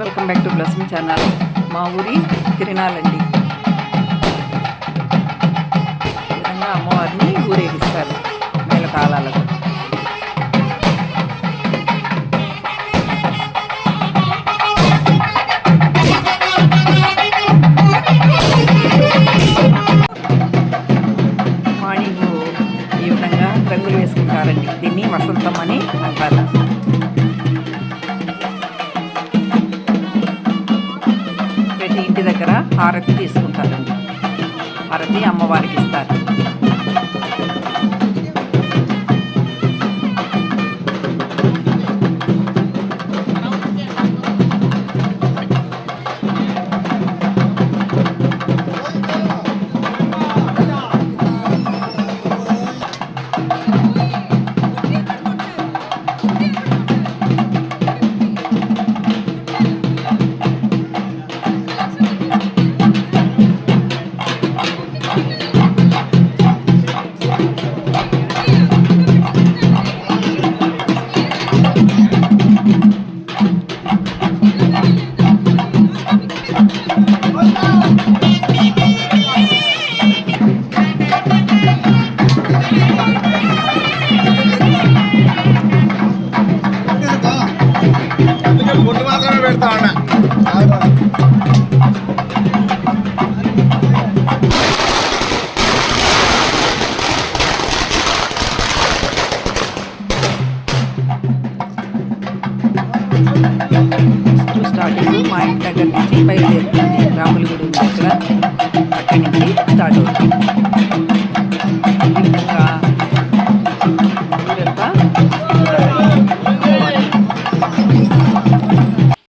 Welcome back to Blossom channel మా ఊరి తిరణాలండి విధంగా అమ్మవారిని ఊరేగిస్తారు నెల కాలాలకు మార్నింగ్ ఈ విధంగా రంగులు వేసుకుంటారండి. దీన్ని వసంతం అని అంటారు. హారతి తీసుకుంటారండి. హారతి అమ్మవారికి ఇస్తారు. పెడతా ఉన్నా స్టార్టింగ్ మా ఇంటి దగ్గర నుంచి బయలుదేరుతుంది రాములు గుడి ఉంది అక్కడి నుంచి స్టార్ట్ అవుతుంది.